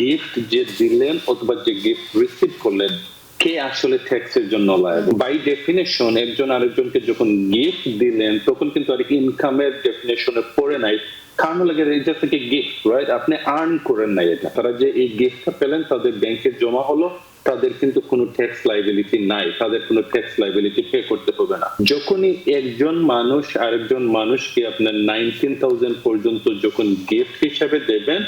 Gift যে দিলেন অথবা যে গিফট রিসিভ করলেন, কে আসলে ট্যাক্সের জন্য লায়াবল বাই ডেফিনেশন একজন আরেকজনকে যখন গিফট দিলেন, তখন কিন্তু আর ইনকামের ডেফিনেশনে পড়ে নাই। কারণ লাগে এটা থেকে গিফট রাইট আপনি আর্ন করেন নাই এটা। তারা যে এই গিফটটা পেলেন, তাদের ব্যাংকে জমা হলো, তাদের কিন্তু কোনো ট্যাক্স লাইবিলিটি নাই। তাদের কোনো ট্যাক্স লাইবিলিটি পে করতে হবে না। যখনই একজন মানুষ আরেকজন মানুষকে আপনার নাইনটিন থাউজেন্ড পর্যন্ত যখন গিফট হিসাবে দেবেন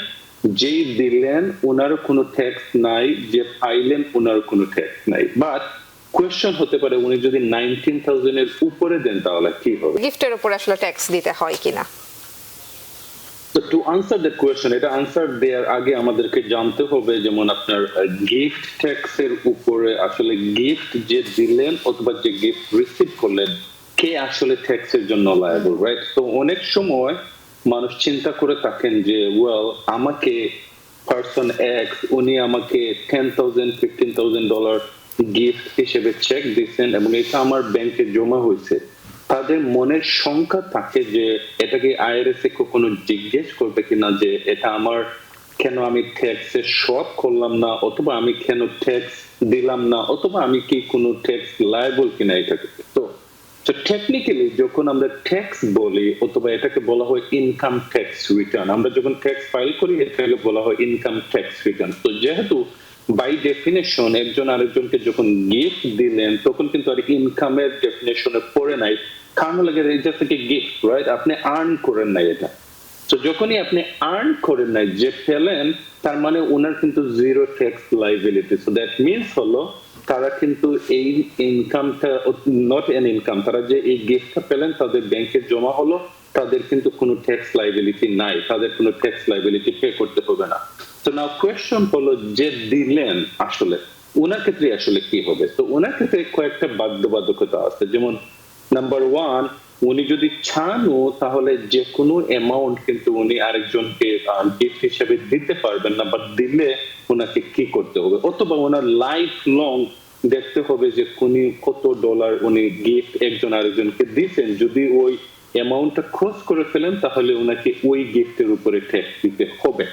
যেই দিলেন ওনারও কোনো ট্যাক্স নাই যে পাইলেন ওনারও কোনো ট্যাক্স নাই। বাট কোয়েশ্চেন হতে পারে উনি যদি নাইনটিন থাউজেন্ড এর উপরে দেন তাহলে কি হবে? গিফটের উপর আসলে ট্যাক্স দিতে হয় কিনা? তো টু আনসার দ্যাট কোয়েশ্চেন এটা আনসার দেওয়ার আগে আমাদেরকে জানতে হবে যেমন আপনার গিফট উপরে আসলে গিফট যে দিলেন অথবা যে গিফট রিসিভ করলেন কে আসলে ট্যাক্স এর জন্য লায়াবল রাইট তো অনেক সময় মানুষ চিন্তা করে থাকেন যে ওয়েল আমাকে পার্সন এক্স উনি আমাকে ten thousand fifteen thousand dollar gift হিসেবে চেক দিচ্ছেন এবং এটা আমার ব্যাংকে জমা হয়েছে। তাদের মনের সংখ্যা থাকে যে এটাকে আইআরএস এ কখনো জিজ্ঞেস করবে কিনা যে, এটা আমার কেন আমি ট্যাক্সে শর্ট করলাম না, অথবা আমি কেন ট্যাক্স দিলাম না, অথবা আমি কি কোনো ট্যাক্স লাইবল কিনা এটাকে? তো তো টেকনিক্যালি যখন আমরা ট্যাক্স বলি, অথবা এটাকে বলা হয় ইনকাম ট্যাক্স রিটার্ন আমরা যখন ট্যাক্স ফাইল করি, এটাকে বলা হয় ইনকাম ট্যাক্স রিটার্ন তো যেহেতু বাই ডেফিনেশন একজন আরেকজনকে যখন গিফট দিলেন, তখন কিন্তু আর ইনকামের ডেফিনেশনে পড়ে নাই। কারণ লাগে এটা থেকে গিফট রাইট আপনি আর্ন করেন নাই এটা। তো যখনই আপনি আর্ন করেন নাই, যে পেলেন, তার মানে ওনার কিন্তু zero tax liability so that means হলো তারা কিন্তু এই ইনকামটা নট এন ইনকাম তারা যে এই গিফটটা পেলেন, তাদের ব্যাংকে জমা হলো, তাদের কিন্তু কোনো ট্যাক্স লাইবিলিটি নাই, তাদের কোনো ট্যাক্স লাইবিলিটি পে করতে হবে না। তো নাও কোয়েশ্চন হলো যে দিলেন আসলে ওনার ক্ষেত্রে আসলে কি হবে? তো ওনার ক্ষেত্রে কয়েকটা বাধ্যবাধকতা আছে। যেমন নাম্বার ওয়ান উনি যদি চানও তাহলে যে কোনো অ্যামাউন্ট কিন্তু উনি আরেকজনকে গিফট হিসেবে দিতে পারবেন না বা দিলে ওনাকে কি করতে হবে? অথবা ওনার লাইফ লং দেখতে হবে যে উনি কত ডলার উনি গিফট একজন আরেকজনকে দিচ্ছেন যদি ওই অ্যামাউন্টটা খরচ করে ফেলেন, তাহলে ওনাকে ওই গিফটের উপরে ট্যাক্স দিতে হবে।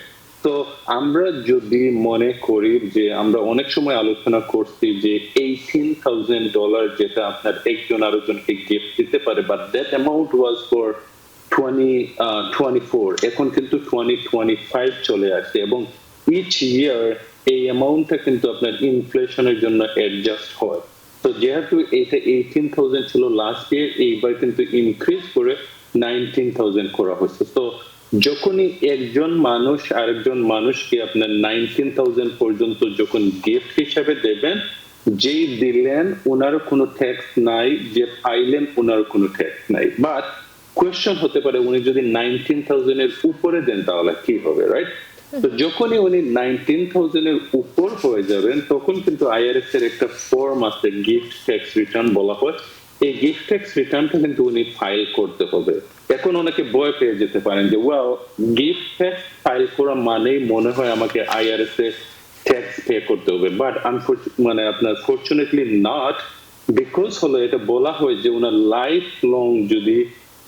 তো আমরা যদি মনে করি যে আমরা অনেক সময় আলোচনা করছি যে এইটিন থাউজেন্ড ডলার যেটা আপনার একজন আরেকজনকে গিফট দিতে পারে but that amount was for twenty twenty four এখন কিন্তু টোয়েন্টি টোয়েন্টি ফাইভ চলে আসছে এবং ইচ ইয়ার এই অ্যামাউন্টটা কিন্তু আপনার ইনফ্লেশনের জন্য অ্যাডজাস্ট হয়। তো যেহেতু এটা এইটিন থাউজেন্ড ছিল লাস্ট ইয়ার এইবার কিন্তু ইনক্রিজ করে নাইনটিন থাউজেন্ড করা হচ্ছে তো যখনই একজন মানুষ আরেকজন মানুষকে আপনার নাইনটিন থাউজেন্ড পর্যন্ত যখন গিফট হিসাবে দেবেন, যেই দিলেন, ওনারও কোনো ট্যাক্স নাই, যে পাইলেন ওনার কোনো ট্যাক্স নাই। বাট কোয়েশ্চেন হতে পারে, উনি যদি নাইনটিন থাউজেন্ড এর উপরে দেন, তাহলে কি হবে রাইট তো যখনই উনি নাইনটিন থাউজেন্ড এর উপর হয়ে যাবেন, তখন কিন্তু আইআরএস এর একটা ফর্ম আছে গিফট ট্যাক্স রিটার্ন বলা হয়। এই গিফট ট্যাক্স রিটার্নটা কিন্তু উনি ফাইল করতে হবে। এখন অনেকে পেয়ে যেতে পারেন যে ওয়াও গিফট ট্যাক্স ফাইল করা মানেই মনে হয় আমাকে আইআরএস এ ট্যাক্স পে করতে হবে। বাট মানে আপনার ফর্চুনেটলি নট বিকজ হলো এটা বলা হয় যে ওনার লাইফ লং যদি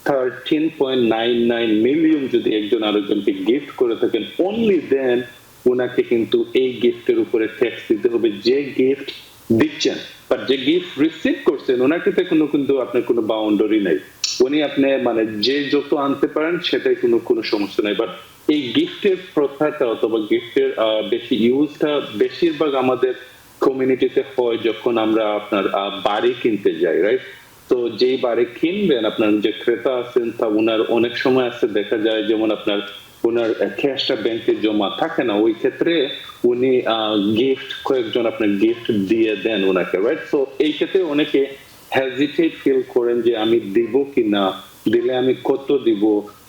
thirteen point nine nine million যদি একজন আরেকজনকে গিফট করে থাকেন অনলি দেন ওনাকে কিন্তু এই গিফটের উপরে ট্যাক্স দিতে হবে। যে গিফট দিচ্ছেন যে গিফট রিসিভ করছেন কিন্তু আপনার কোনো বাউন্ডারি নাই। উনি আপনি মানে যে যত আনতে পারেন, সেটাই কোনো কোনো সমস্যা নাই। বাট এই গিফটের প্রথাটা অথবা গিফটের বেশি ইউজটা বেশিরভাগ আমাদের কমিউনিটিতে হয় যখন আমরা আপনার বাড়ি কিনতে যাই রাইট তো যেই বাড়ি কিনবেন, আপনার যে ক্রেতা আছেন, তা ওনার অনেক সময় আছে, দেখা যায় যেমন আপনার ওনার ক্যাশটা ব্যাংকে জমা থাকে না, ওই ক্ষেত্রে উনি গিফট কয়েকজন আপনার গিফট দিয়ে দেন ওনাকে রাইট তো এই ক্ষেত্রে অনেকে হেজিটেট ফিল করেন যে আমি দিব কি না দিলে আমি কত দিব,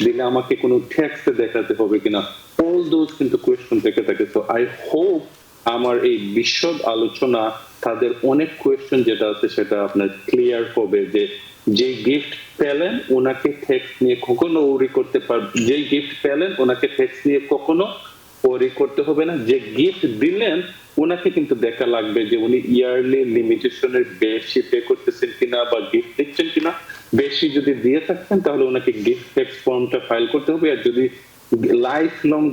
দিলে আমাকে কোনো ট্যাক্স দেখাতে হবে কিনা অল দোজ কিন্তু কোয়েশ্চন থেকে থাকে। তো আই হোপ আমার এই বিশদ আলোচনা, তাদের অনেক কোয়েশ্চেন যেটা আছে সেটা আপনার ক্লিয়ার হবে যে যে গিফট পেলেন, ওনাকে ট্যাক্স নিয়ে কখনো ওরি করতে পার যে গিফট পেলেন, ওনাকে ট্যাক্স নিয়ে কখনো ওরি করতে হবে না। যে গিফট দিলেন, ওনাকে কিন্তু দেখা লাগবে যে উনি ইয়ারলি লিমিটেশনের বেশি পে করতেছেন কিনা বা গিফট দিচ্ছেন কিনা। বেশি যদি দিয়ে থাকতেন, তাহলে ওনাকে গিফট ট্যাক্স ফর্মটা ফাইল করতে হবে। আর যদি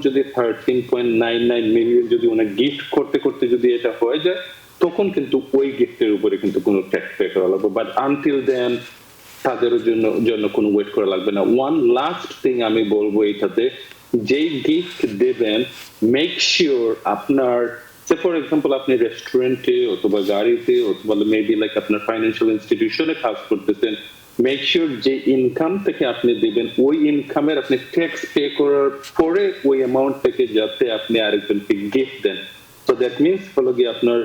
যদি thirteen point nine nine million যদি ওনার গিফট করতে করতে যদি এটা হয়ে যায়, তখন কিন্তু ওই গিফটের উপরে কিন্তু কোনো ট্যাক্স পে করা লাগবে। বাট আনটিল দেন তাদের জন্য জন্য কোনো ওয়েট করা লাগবে না। ওয়ান লাস্ট থিং আমি বলব এটাতে যেই গিফট দেবেন মেক শিওর আপনার ফর এক্সাম্পল আপনি রেস্টুরেন্টে অথবা গাড়িতে, অথবা মেবি লাইক আপনার ফাইন্যান্সিয়াল ইনস্টিটিউশনে কাজ করতেছেন মেক শিওর যে ইনকাম থেকে আপনি দিবেন, ওই ইনকামের আপনি ট্যাক্স পে করার পরে ওই অ্যামাউন্ট থেকে যাতে আপনি আরেকজনকে গিফট দেন। তো দ্যাট মিনস হলো গিয়ে আপনার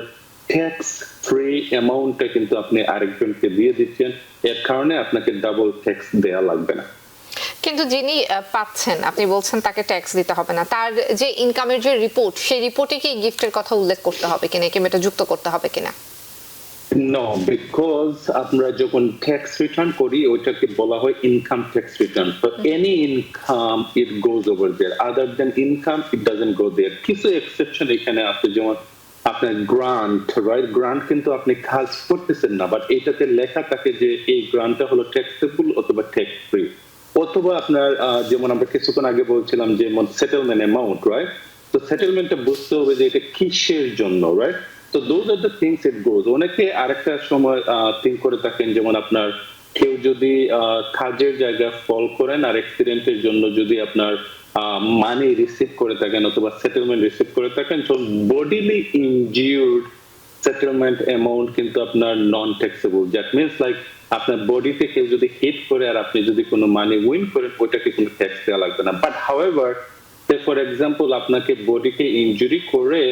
ট্যাক্স ফ্রি অ্যামাউন্টটা কিন্তু আপনি আরেকজনকে দিয়ে দিচ্ছেন। এর কারণে আপনাকে ডাবল ট্যাক্স দেয়া লাগবে না। কিন্তু যিনি পাচ্ছেন, আপনি বলছেন তাকে ট্যাক্স দিতে হবে না। তার যে ইনকামের যে রিপোর্ট সেই রিপোর্টে কি গিফটের কথা উল্লেখ করতে হবে কিনা কিংবা এটা যুক্ত করতে হবে কিনা? নো বিকজ আমরা যখন ট্যাক্স রিটার্ন করি ওইটাকে বলা হয় ইনকাম ট্যাক্স রিটার্ন তো any income it goes over there other then income it doesn't go there কিছু এক্সেপশন এখানে আছে যেমন আপনার গ্রান্ট রাইট গ্রান্ট কিন্তু আপনি কাজ করতেছেন না বাট এটাতে লেখা থাকে যে এই গ্রান্টটা হলো ট্যাক্সেবল অথবা ট্যাক্স ফ্রি অথবা আপনার যেমন আমরা কিছুক্ষণ আগে বলছিলাম যে সেটেলমেন্ট অ্যামাউন্ট রাইট তো সেটেলমেন্টটা বুঝতে হবে যে এটা কিসের জন্য রাইট তো those are the things it goes অনেকে আরেকটা সময় থিঙ্ক করে থাকেন, যেমন আপনার কেউ যদি কাজের জায়গায় ফল করেন আর অ্যাক্সিডেন্টের জন্য যদি আপনার মানি রিসিভ করে থাকেন অথবা সেটেলমেন্ট রিসিভ করে থাকেন তো বডিলি ইনজিউর্ড সেটেলমেন্ট অ্যামাউন্ট কিন্তু আপনার non taxable that means like আপনার বডিতে কেউ যদি হিট করে আর আপনি যদি কোনো মানি উইন করেন, ওইটাকে কোনো ট্যাক্স দেওয়া লাগবে না। বাট হাউএভার ফর এক্সাম্পল আপনাকে বডিকে ইনজুরি করে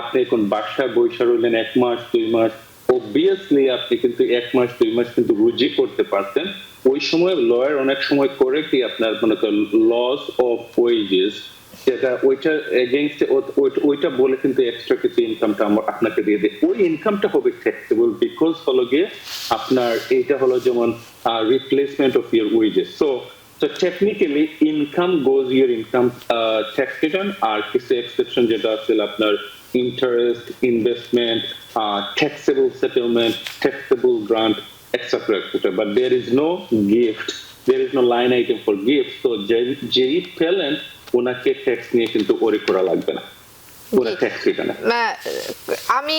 আপনি এখন বাসায় বৈশা রইলেন এক মাস, দুই মাস অবভিয়াসলি আপনি কিন্তু এক মাস, দুই মাস কিন্তু রুজি করতে পারতেন। ওই সময় লয়ার অনেক সময় করে কি আপনার মনে করেন লস অফ ওয়েজেস যেটা ওইটা এগেইনস্ট ওইটা বলে কিন্তু এক্সট্রা কিছু ইনকামটা আপনাকে দিয়ে দেয়। ওই ইনকামটা হবে ট্যাক্সেবল বিকজ হলো গিয়ে আপনার এইটা হলো যেমন replacement of your wages so তো technically income goes your income tax return আর কিছু এক্সেপশন যেটা আছে আপনার interest investment taxable settlement taxable grant etcetera etcetera but there is no gift there is no line item for gift তো যেই পেলেন ওনাকে tax নিয়ে কিন্তু ওরে করা লাগবে না। আমি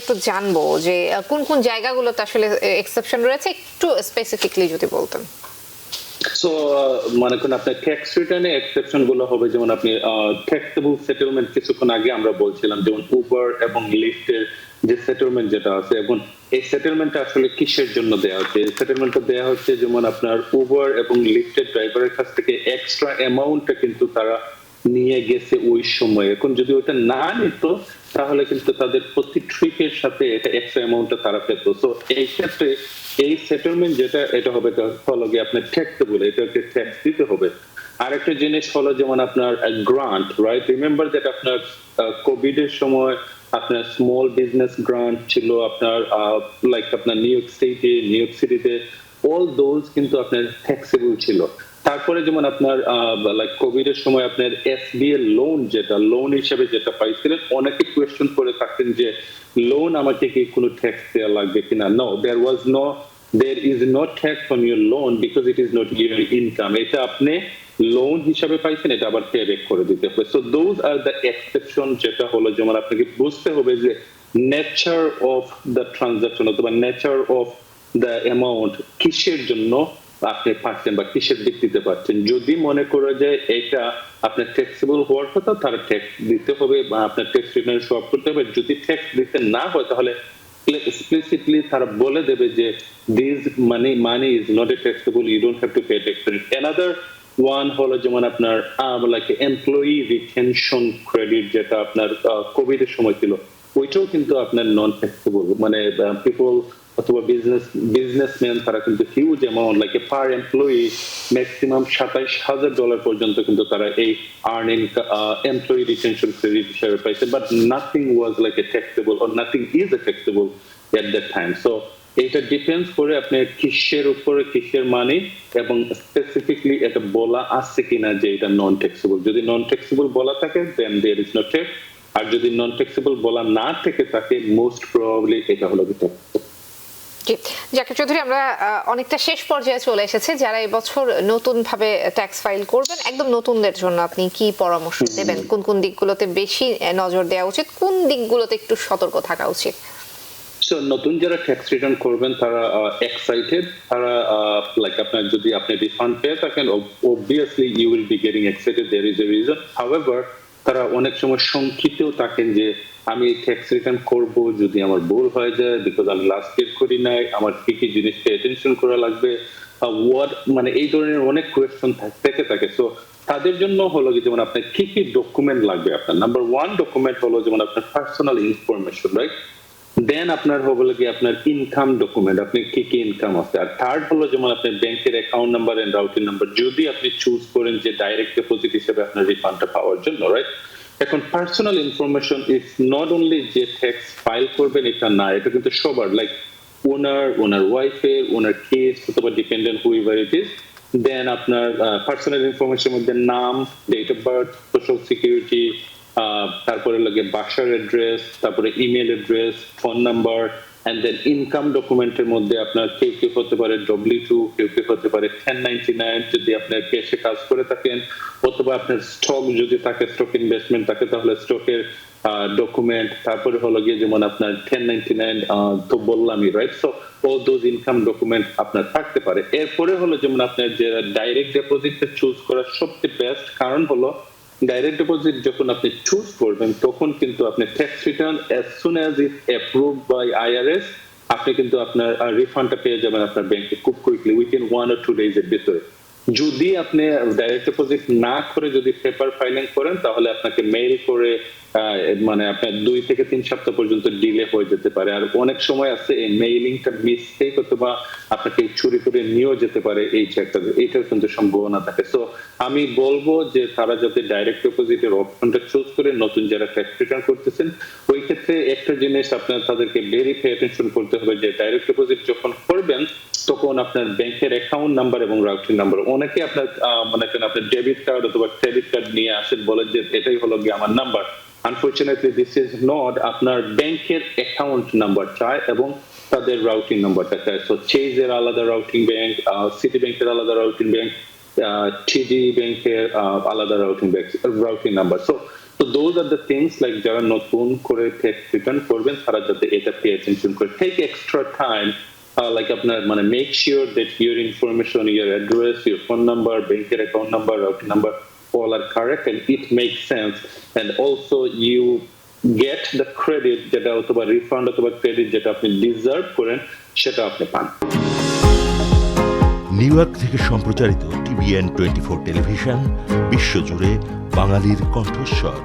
একটু জানব যে কোন কোন জায়গাগুলোতে আসলে এক্সেপশন রয়েছে? একটু স্পেসিফিকলি যদি বলতেন। সো মনে করেন আপনার ট্যাক্স রিটার্নে এক্সেপশনগুলো হবে, যেমন আপনি ট্যাক্সেবল সেটেলমেন্ট কিছুক্ষণ আগে আমরা বলছিলাম, যেমন এবং লিফটের যে সেটেলমেন্ট যেটা আছে, এবং এই সেটেলমেন্টটা আসলে কিসের জন্য দেওয়া হচ্ছে? এই সেটেলমেন্টটা দেওয়া হচ্ছে যেমন আপনার উবার এবং লিফটের ড্রাইভারের কাছ থেকে এক্সট্রা অ্যামাউন্টটা কিন্তু তারা নিয়ে গেছে ওই সময়। এখন যদি ওটা না নিত তাহলে কিন্তু তাদের প্রতি ট্রিপের সাথে এটা এক্সট্রা অ্যামাউন্টটা তারা পেত। সো এই ক্ষেত্রে এই সেটেলমেন্ট যেটা, এটা হবে হলো গিয়ে আপনার ট্যাক্সেবল এটাকে ট্যাক্স দিতে হবে। আরেকটা জিনিস হলো যেমন আপনার গ্রান্ট রাইট রিমেম্বার দ্যাট আপনার কোভিড এর সময় আপনার স্মল বিজনেস গ্রান্ট ছিল, আপনার লাইক আপনার New York City New York সিটিতে অল দোজ কিন্তু আপনার ট্যাক্সেবল ছিল। তারপরে যেমন আপনার লাইক কোভিড এর সময় আপনার এসবিএ লোন যেটা লোন হিসেবে যেটা পাইছিলেন, অনেকে কোয়েশ্চেন করে থাকতেন যে লোন আমাকে কি কোনো ট্যাক্স দেওয়া লাগবে কিনা? No there was no there is no tax on your loan because it is not your income এটা আপনি লোন হিসাবে পাইছেন, এটা আবার পে ব্যাক করে দিতে হবে। So those are the exception যেটা হলো, যেমন আপনাকে বুঝতে হবে যে নেচার অফ দ্য ট্রানজাকশন অথবা নেচার অফ দ্য অ্যামাউন্ট কিসের জন্য আপনি পাচ্ছেন বা কিসের ভিত্তিতে পাচ্ছেন যদি মনে করে যে এটা আপনার ট্যাক্সেবল হওয়ার কথা, তাহলে ট্যাক্স দিতে হবে বা আপনার ট্যাক্স রিটার্ন শো করতে হবে। যদি ট্যাক্স দিতে না হয়, তাহলে explicitly তারা বলে দেবে যে this money money is not a taxable you don't have to pay tax another one হলো যেমন আপনার লাইক এমপ্লয়ি রিটেনশন ক্রেডিট যেটা আপনার কোভিড এর সময় ছিল, ওইটাও কিন্তু আপনার নন ট্যাক্সেবল মানে পিপল অথবা বিজনেস বিজনেসম্যান তারা কিন্তু huge amount like per employee maximum সাতাইশ হাজার ডলার পর্যন্ত কিন্তু তারা এই আর্নিং এমপ্লয়ি রিটেনশন ক্রেডিট হিসাবে পাইছে। But nothing was like a taxable or nothing is a taxable at that time so এটা ডিপেন্ডস করে আপনি কিসের উপরে কিসের মানে এবং স্পেসিফিকলি এটা বলা আছে কিনা যে এটা নন ট্যাক্সেবল যদি নন ট্যাক্সেবল বলা থাকে then there is no tax আর যদি নন ট্যাক্সেবল বলা না থেকে থাকে মোস্ট প্রবাবলি এটা হলো ট্যাক্স জি। জাকির চৌধুরী আমরা অনেকটা শেষ পর্যায়ে চলে এসেছে। যারা এবছর নতুন ভাবে ট্যাক্স ফাইল করবেন একদম নতুনদের জন্য আপনি কি পরামর্শ দেবেন? কোন কোন দিকগুলোতে বেশি নজর দেওয়া উচিত? কোন দিকগুলোতে একটু সতর্ক থাকা উচিত? সো নতুন যারা ট্যাক্স রিটার্ন করবেন তারা এক্সাইটেড তারা লাইক আপনার যদি আপনি রিফান্ড পেয়ে থাকেন obviously you will be getting excited there is a reason however তারা অনেক সময় শঙ্কিতেও থাকেন যে আমি ট্যাক্স রিটার্ন করব যদি আমার ভুল হয়ে যায় বিকজ আমি লাস্ট ইয়ার করি নাই, আমার কি কি জিনিসকে অ্যাটেনশন করা লাগবে? ওয়াট মানে এই ধরনের অনেক কোয়েশ্চন থেকে থাকে। সো তাদের জন্য হলো কি, যেমন আপনার কি কি ডকুমেন্ট লাগবে আপনার? নাম্বার ওয়ান ডকুমেন্ট হলো যেমন আপনার পার্সোনাল ইনফরমেশন রাইট দেন আপনার হবে কি আপনার ইনকাম ডকুমেন্ট আপনি কি কি ইনকাম আছে? আর থার্ড হলো যেমন আপনার ব্যাংকের account number and routing number যদি আপনি চুজ করেন যে ডাইরেক্ট ডিপোজিট হিসেবে আপনার রিফান্ডটা পাওয়ার জন্য রাইট এখন personal information is not only যে ট্যাক্স ফাইল করবেন, এটা না, এটা কিন্তু সবার লাইক ওনার ওনার ওয়াইফের ওনার কিডস অথবা dependent whoever it is then আপনার পার্সোনাল ইনফরমেশন মধ্যে নাম date of birth social security তারপরে লাগে বাসার অ্যাড্রেস তারপরে email address phone number and then income ডকুমেন্টের মধ্যে আপনার কেউ কেউ হতে পারে ডব্লিউ টু কেউ কেউ হতে পারে টেন নাইনটি নাইন যদি আপনার পেশে কাজ করে থাকেন, অথবা আপনার স্টক যদি থাকে স্টক ইনভেস্টমেন্ট থাকে, তাহলে স্টকের ডকুমেন্ট তারপরে হলো গিয়ে যেমন আপনার টেন নাইনটি নাইন তো বললামই right so all those income document আপনার থাকতে পারে। এরপরে হলো যেমন আপনার যে ডাইরেক্ট ডিপোজিটটা চুজ করার সবচেয়ে বেস্ট কারণ হলো ডাইরেক্ট ডিপোজিট যখন আপনি চুজ করবেন, তখন কিন্তু আপনি tax return as soon as it approve by IRS আপনি কিন্তু আপনার রিফান্ডটা পেয়ে যাবেন আপনার ব্যাংকে খুব quickly within one or two days এর ভিতরে। যদি আপনি ডাইরেক্ট ডিপোজিট না করে যদি পেপার ফাইলিং করেন, তাহলে আপনাকে মেইল করে মানে আপনার দুই থেকে তিন সপ্তাহ পর্যন্ত ডিলে হয়ে যেতে পারে। আর অনেক সময় আছে এই মেইলিংটা মিস্টেক অথবা আপনাকে চুরি করে নিয়েও যেতে পারে এই চেকটা এইটার কিন্তু সম্ভাবনা থাকে। সো আমি বলব যে তারা যাতে ডাইরেক্ট ডিপোজিটের অপশনটা চুজ করে নতুন যারা ট্যাক্স রিটার্ন করতেছেন, ওই ক্ষেত্রে একটা জিনিস আপনার তাদেরকে ভেরিফাই অ্যাটেনশন করতে হবে যে ডাইরেক্ট ডিপোজিট যখন করবেন, তখন আপনার ব্যাংকের অ্যাকাউন্ট নাম্বার এবং রাউটিং নাম্বার অনেকে আপনার মনে আপনার ডেবিট কার্ড অথবা ক্রেডিট কার্ড নিয়ে আসেন, বলেন যে এটাই হলো গিয়ে আমার number unfortunately this is not আপনার ব্যাংকের অ্যাকাউন্ট নাম্বার চায় এবং তাদের রাউটিং নাম্বারটা চায় সো চেজের আলাদা রাউটিং ব্যাংক সিটি ব্যাংকের আলাদা রাউটিং ব্যাংক টিডি ব্যাংকের আলাদা routing bank routing number so তো those are the things like যারা নতুন করে ট্যাক্স রিটার্ন করবেন, তারা যাতে এটা পে অ্যাটেনশন করে। টেক এক্সট্রা টাইম লাইক আপনার মানে make sure that your information your address your phone number ব্যাংকের account number routing number all correct, and it makes sense. And also, you get the credit যেটা অথবা refund অথবা credit যেটা আপনি deserve করেন, সেটা আপনি পান। নিউ ইয়র্ক থেকে সম্প্রচারিত টিভিএন টোয়েন্টি ফোর টেলিভিশন, বিশ্বজুড়ে বাঙালির কণ্ঠস্বর।